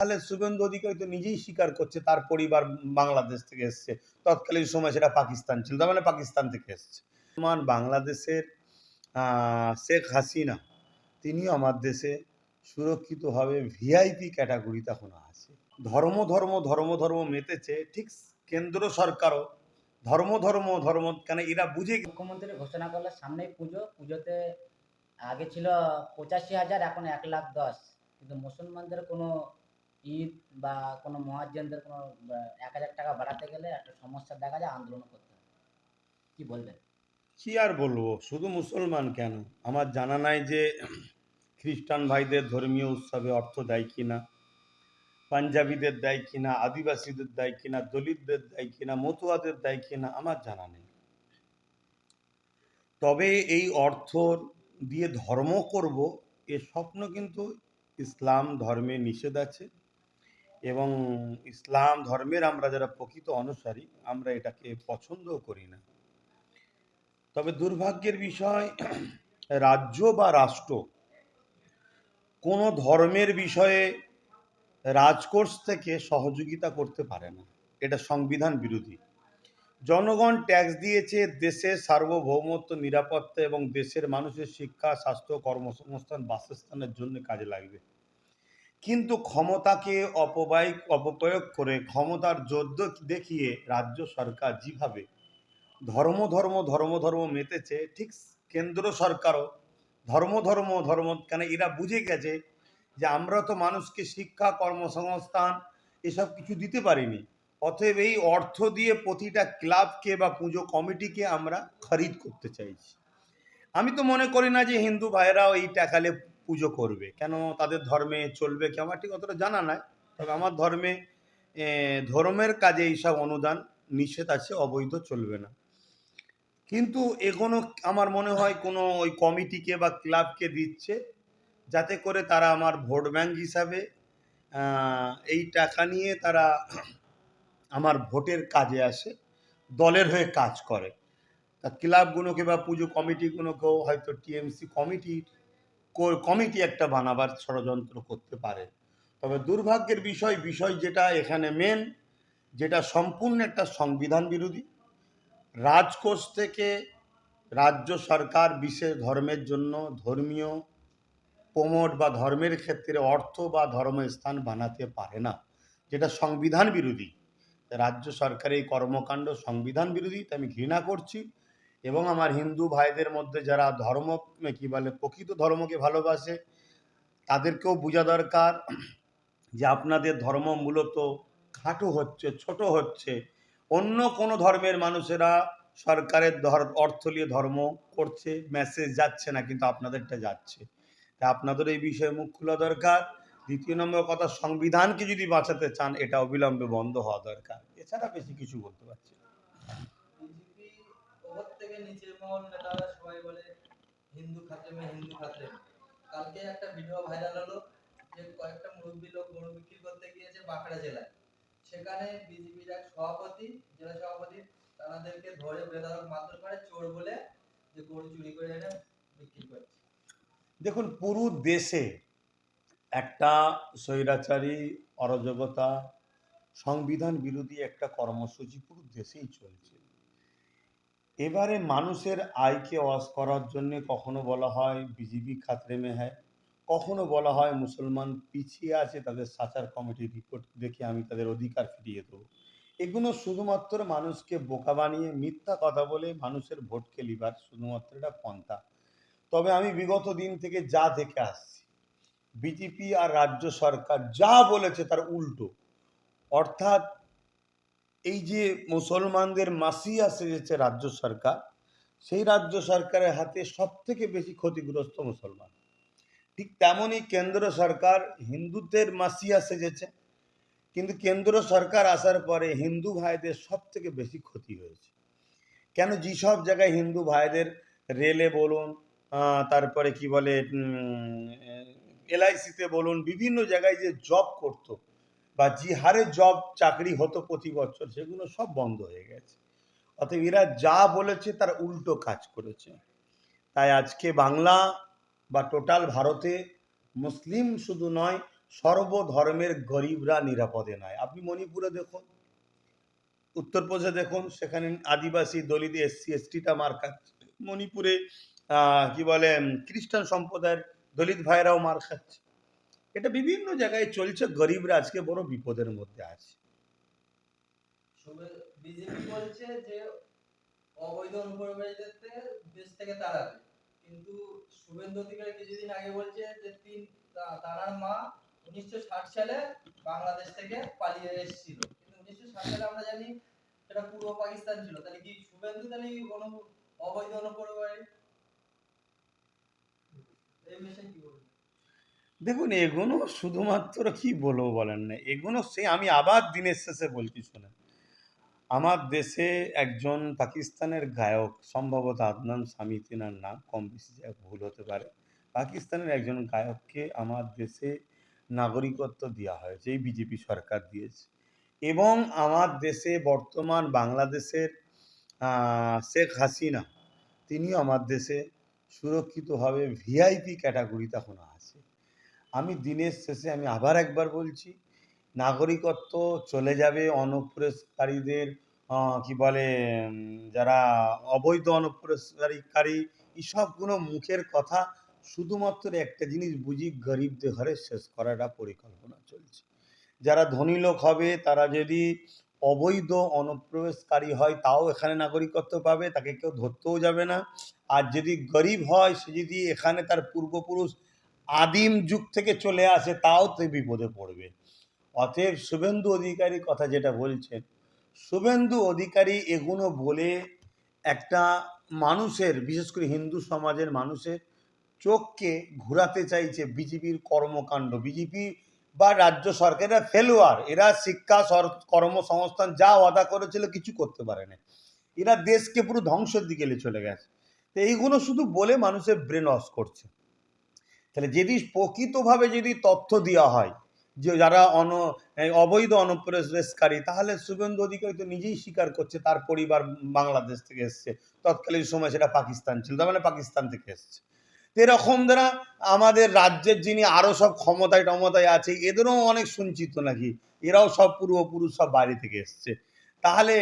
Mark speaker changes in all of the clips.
Speaker 1: তাহলে শুভেন্দু অধিকারী তো নিজেই স্বীকার করছে, তার পরিবার বাংলাদেশ থেকে এসছে। তৎকালীন সময় সেটা পাকিস্তান ছিল, তার মানে পাকিস্তান থেকে এসছে। বর্তমান বাংলাদেশের শেখ হাসিনা, তিনিও আমার দেশে সুরক্ষিতভাবে ভিআইপি ক্যাটাগরি তখন আছে। ধর্ম ধর্ম ধর্ম ধর্ম মেতেছে, ঠিক কেন্দ্র সরকারও। ধর্ম ধর্ম ধর্ম, কেন এরা বুঝে
Speaker 2: মুখ্যমন্ত্রী ঘোষণা করল, সামনেই পুজো। পুজোতে আগে ছিল পঁচাশি হাজার, এখন এক লাখ দশ। কিন্তু মুসলমানদের কোনো ঈদ বা কোনো মহাজনদের কোনো এক হাজার টাকা বাড়াতে গেলে একটা সমস্যা দেখা যায়, আন্দোলন করতে হয় কি বলবেন?
Speaker 1: কি আর বলব? শুধু মুসলমান কেন? আমার জানা নাই যে খ্রিস্টান ভাইদের ধর্মীয় উৎসবে অর্থ দেয় কিনা, পাঞ্জাবিদের দেয় কিনা, আদিবাসীদের দেয় কিনা, দলিতদের দেয় কিনা, মতুয়াদের দেয় কিনা, আমার জানা নেই। তবে এই অর্থ দিয়ে ধর্ম করব, এ স্বপ্ন কিন্তু ইসলাম ধর্মে নিষেধ আছে। এবং ইসলাম ধর্মের আমরা যারা প্রকৃত অনুসারী, আমরা এটাকে পছন্দও করি না। তবে দুর্ভাগ্যের বিষয়, রাজ্য বা রাষ্ট্র কোনো ধর্মের বিষয়ে রাজকোষ থেকে সহযোগিতা করতে পারে না। এটা সংবিধান বিরোধী। জনগণ ট্যাক্স দিয়েছে দেশের সার্বভৌমত্ব, নিরাপত্তা এবং দেশের মানুষের শিক্ষা, স্বাস্থ্য, কর্মসংস্থান, বাসস্থানের জন্য কাজে লাগবে। কিন্তু ক্ষমতাকে অপব্যয়, অপপ্রয়োগ করে ক্ষমতার যোদ্ধ দেখিয়ে রাজ্য সরকার যেভাবে ধর্ম ধর্ম ধর্ম ধর্ম মেতেছে, ঠিক কেন্দ্র সরকারও ধর্ম ধর্ম ধর্ম, কেন এরা বুঝে গেছে যে আমরা তো মানুষকে শিক্ষা, কর্মসংস্থান এসব কিছু দিতে পারিনি। অতএব এই অর্থ দিয়ে প্রতিটা ক্লাবকে বা পুজো কমিটিকে আমরা খরিদ করতে চাইছি। আমি তো মনে করি না যে হিন্দু ভাইয়েরাও এই টাকালে পুজো করবে। কেন তাদের ধর্মে চলবে কি আমার ঠিক অতটা জানা নাই। তবে আমার ধর্মে ধর্মের কাজে এইসব অনুদান নিষেধ আছে, অবৈধ চলবে না। কিন্তু এগুলো আমার মনে হয় কোনো ওই কমিটিকে বা ক্লাবকে দিচ্ছে, যাতে করে তারা আমার ভোট ব্যাংক হিসাবে এই টাকা নিয়ে তারা আমার ভোটের কাজে আসে, দলের হয়ে কাজ করে। তা ক্লাবগুলোকে বা পুজো কমিটিগুলোকেও হয়তো টিএমসি কমিটি কমিটি একটা বানাবার ষড়যন্ত্র করতে পারে। তবে দুর্ভাগ্যের বিষয় বিষয় যেটা এখানে মেন যেটা সম্পূর্ণ একটা সংবিধান বিরোধী। রাজকোষ থেকে রাজ্য সরকার বিশেষ ধর্মের জন্য ধর্মীয় প্রমোট বা ধর্মের ক্ষেত্রে অর্থ বা ধর্মস্থান বানাতে পারে না, যেটা সংবিধান বিরোধী। রাজ্য সরকারের এই কর্মকাণ্ড সংবিধান বিরোধী তা আমি ঘৃণা করছি। এবং আমার হিন্দু ভাইদের মধ্যে যারা ধর্ম কি বলে, প্রকৃত ধর্মকে ভালোবাসে, তাদেরকেও বোঝা দরকার যে আপনাদের ধর্ম মূলত খাটো হচ্ছে, ছোট হচ্ছে। অন্য কোনো ধর্মের মানুষেরা সরকারের অর্থ নিয়ে ধর্ম করছে মেসেজ যাচ্ছে না, কিন্তু আপনাদেরটা যাচ্ছে। তা আপনাদের এই বিষয়ে মুখ খোলা দরকার। দ্বিতীয় নম্বর কথা, সংবিধানকে যদি বাঁচাতে চান, এটা অবিলম্বে বন্ধ হওয়া দরকার। এছাড়া বেশি কিছু বলতে পারছি না।
Speaker 3: ওপর থেকে নিচের মহল নেতারা সবাই বলে, হিন্দু খাতে মে, হিন্দু খাতে। কালকে একটা ভিডিও ভাইরাল হলো, যে কয়েকটা মুরব্বী লোক গরু বিক্রি করতে গিয়েছে বাঁকুড়া জেলায়। সেখানে বিজেপির এক সভাপতি, জেলা সভাপতি তাদেরকে ধরে বেধড়ক মারধর করে, চোর বলে যে গরু চুরি করে এনে বিক্রি করছে।
Speaker 1: দেখুন, পুরো দেশে একটা স্বৈরাচারী, অরাজকতা, সংবিধান বিরোধী একটা কর্মসূচি পুরো দেশেই চলছে। এবারে মানুষের আয়কে ওয়াশ করার জন্য কখনো বলা হয় বিজেপি খাতরে মে হ্যায় কখনো বলা হয় মুসলমান পিছিয়ে আছে, তাদের সাচার কমিটির রিপোর্ট দেখে আমি তাদের অধিকার ফিরিয়ে দেবো। এগুলো শুধুমাত্র মানুষকে বোকা বানিয়ে মিথ্যা কথা বলে মানুষের ভোটকে লিবার শুধুমাত্র এটা পন্থা। তবে আমি বিগত দিন থেকে যা দেখে আসছি, বিজেপি আর রাজ্য সরকার যা বলেছে তার উল্টো। অর্থাৎ এই যে মুসলমানদের মাসিয়া সেজেছে রাজ্য সরকার, সেই রাজ্য সরকারের হাতে সব থেকে বেশি ক্ষতিগ্রস্ত মুসলমান। ঠিক তেমনই কেন্দ্র সরকার হিন্দুদের মাসিয়া সেজেছে কিন্তু কেন্দ্র সরকার আসার পরে হিন্দু ভাইদের সব থেকে বেশি ক্ষতি হয়েছে। কেন যেসব জায়গায় হিন্দু ভাইদের রেলে বলুন তারপরে কি বলে এলআইসিতে বলুন, বিভিন্ন জায়গায় যে জব করতো বা যে হারে জব চাকরি হতো প্রতি বছর, সেগুলো সব বন্ধ হয়ে গেছে। অতএব এরা যা বলেছে তার উল্টো কাজ করেছে। তাই আজকে বাংলা বা টোটাল ভারতে মুসলিম শুধু নয়, সর্বধর্মের গরিবরা নিরাপদে নয়। আপনি মণিপুরে দেখুন, উত্তরপ্রদেশে দেখুন, সেখানে আদিবাসী, দলিত, এসসি, এসটিটা মার খাচ্ছে মণিপুরে কি বলে খ্রিস্টান সম্প্রদায়ের দলিত ভাইরাও মার খাচ্ছে। এটা বিভিন্ন জায়গায় চলছে, গরিবরা আজকে বড় বিপদের মধ্যে আছে।
Speaker 3: অবৈধ বাংলাদেশ থেকে পালিয়ে এসেছিল। কিন্তু উনিশশো ষাট সালে আমরা জানি পূর্ব পাকিস্তান ছিল। তাহলে কি শুভেন্দু অবৈধ অনুপ্রবেশ, এই বিষয়ে কি
Speaker 1: দেখুন, এগুলো শুধুমাত্র কি বলব বলেন না, এগুলো সে আমি আবার দিনের শেষে বলছি শোনেন। আমার দেশে একজন পাকিস্তানের গায়ক, সম্ভবত আদনান স্বামী, তিনার নাম কম বেশি ভুল হতে পারে। পাকিস্তানের একজন গায়ককে আমার দেশে নাগরিকত্ব দেওয়া হয়েছে এই বিজেপি সরকার দিয়েছে। এবং আমার দেশে বর্তমান বাংলাদেশের শেখ হাসিনা, তিনিও আমার দেশে সুরক্ষিতভাবে ভিআইপি ক্যাটাগরিতে এখন আছে আমি দিনের শেষে আমি আবার একবার বলছি, নাগরিকত্ব চলে যাবে অনুপ্রবেশকারীদের কি বলে যারা অবৈধ অনুপ্রবেশকারী এসবগুলো মুখের কথা শুধুমাত্র একটা জিনিস বুঝি গরিবদের ঘরে শেষ করাটা পরিকল্পনা চলছে। যারা ধনী লোক হবে, তারা যদি অবৈধ অনুপ্রবেশকারী হয়, তাও এখানে নাগরিকত্ব পাবে, তাকে কেউ ধরতেও যাবে না। আর যদি গরিব হয়, সে যদি এখানে তার পূর্বপুরুষ আদিম যুগ থেকে চলে আসে, তাও তো বিপদে পড়বে। অতএব শুভেন্দু অধিকারী কথা যেটা বলছেন, শুভেন্দু অধিকারী এগুলো বলে একটা মানুষের, বিশেষ করে হিন্দু সমাজের মানুষের চোখকে ঘোরাতে চাইছে বিজেপির কর্মকাণ্ড। বিজেপি বা রাজ্য সরকারের ফেলোয়ার, এরা শিক্ষা কর্মসংস্থান যা ওয়াদা করেছিল কিছু করতে পারে না এরা দেশকে পুরো ধ্বংসের দিকে চলে গেছে। তো এইগুলো শুধু বলে মানুষের ব্রেন ওয়াশ করছে। তাহলে যদি প্রকৃতভাবে যদি তথ্য দেওয়া হয়, যে যারা অন অবৈধ অনুপ্রবেশকারী, তাহলে শুভেন্দু অধিকারী তো নিজেই স্বীকার করছে, তার পরিবার বাংলাদেশ থেকে এসছে। তৎকালীন সময় সেটা পাকিস্তান ছিল, তার মানে পাকিস্তান থেকে এসছে। এরকম দ্বারা আমাদের রাজ্যের যিনি আরও সব ক্ষমতায় টমতায় আছে, এদেরও অনেক সঞ্চিত নাকি? এরাও সব পূর্বপুরুষ, সব বাইরে থেকে এসছে। তাহলে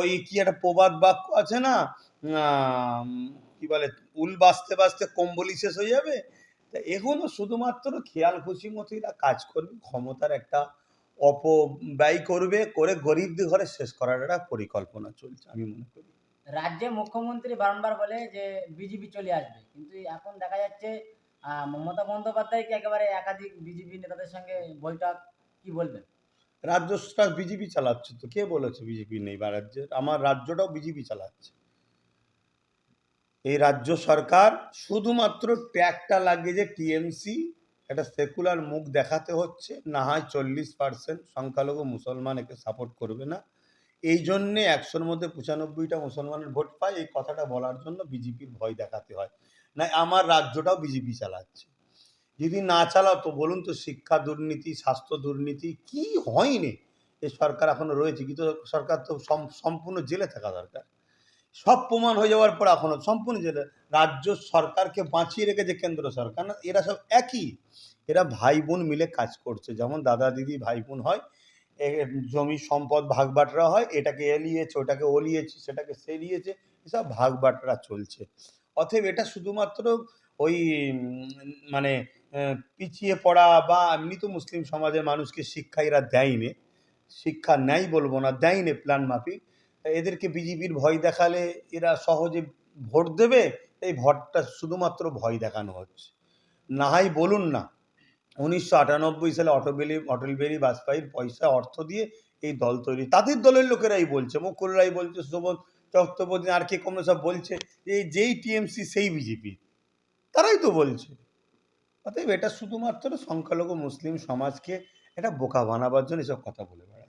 Speaker 1: ওই কি একটা প্রবাদ বাক্য আছে না? কি বলে? উল বাঁচতে বাঁচতে কম্বলি শেষ হয়ে যাবে? তা এগুলো শুধুমাত্র খেয়াল খুশি মতো এরা কাজ করবে ক্ষমতার একটা অপব্যয় করবে করে গরিবদের ঘরে শেষ করার একটা পরিকল্পনা চলছে আমি মনে করি।
Speaker 2: রাজ্যে মুখ্যমন্ত্রী বারংবার বলে যে বিজেপি চলে আসবে কিন্তু এখন দেখা যাচ্ছে মমতা বন্দ্যোপাধ্যায়কে একেবারে একাধিক বিজেপি নেতাদের সঙ্গে বৈঠক কি বলবেন?
Speaker 1: রাজ্যটা বিজেপি চালাচ্ছে তো কে বলেছে বিজেপি নেই বা রাজ্যের? আমার রাজ্যটাও বিজেপি চালাচ্ছে। এই রাজ্য সরকার শুধুমাত্র ট্যাগটা লাগিয়ে যে টিএমসি, একটা সেকুলার মুখ দেখাতে হচ্ছে, না হয় চল্লিশ পার্সেন্ট সংখ্যালঘু মুসলমান একে সাপোর্ট করবে না। এই জন্যে একশোর মধ্যে পঁচানব্বইটা মুসলমানের ভোট পায়, এই কথাটা বলার জন্য বিজেপির ভয় দেখাতে হয়। না, আমার রাজ্যটাও বিজেপি চালাচ্ছে। যদি না চালাতো বলুন তো শিক্ষা দুর্নীতি, স্বাস্থ্য দুর্নীতি কি হয়নি? এ সরকার এখনও রয়েছে, কিন্তু সরকার তো সম্পূর্ণ জেলে থাকা দরকার। সব প্রমাণ হয়ে যাওয়ার পর এখনও সম্পূর্ণ জেলে রাজ্য সরকারকে বাঁচিয়ে রেখেছে কেন্দ্র সরকার না, এরা সব একই। এরা ভাই বোন মিলে কাজ করছে। যেমন দাদা দিদি ভাই বোন হয় জমি সম্পদ ভাগ বাটরা হয়, এটাকে এলিয়েছে, ওটাকে ওলিয়েছে, সেটাকে সেরিয়েছে, এসব ভাগ বাটরা চলছে। অতএব এটা শুধুমাত্র ওই মানে পিছিয়ে পড়া বা এমনি তো মুসলিম সমাজের মানুষকে শিক্ষা এরা দেয়নি। শিক্ষা নেয় বলব না, দেয়নি প্ল্যান মাফিক। এদেরকে বিজেপির ভয় দেখালে এরা সহজে ভোট দেবে, এই ভোটটা শুধুমাত্র ভয় দেখানো হচ্ছে। না হয় বলুন না, উনিশশো আটানব্বই সালে অটলবেলি অটল বিহারী বাজপেয়ীর পয়সা, অর্থ দিয়ে এই দল তৈরি। তাদের দলের লোকেরাই বলছে, মুকুল রায় বলছে, শোভন চট্টোপাধ্যায় আর কে কমলে সব বলছে, এই যেই টিএমসি, সেই বিজেপি। তারাই তো বলছে। অতএব এটা শুধুমাত্র সংখ্যালঘু মুসলিম সমাজকে এটা বোকা বানাবার জন্য এসব কথা বলে বেড়ায়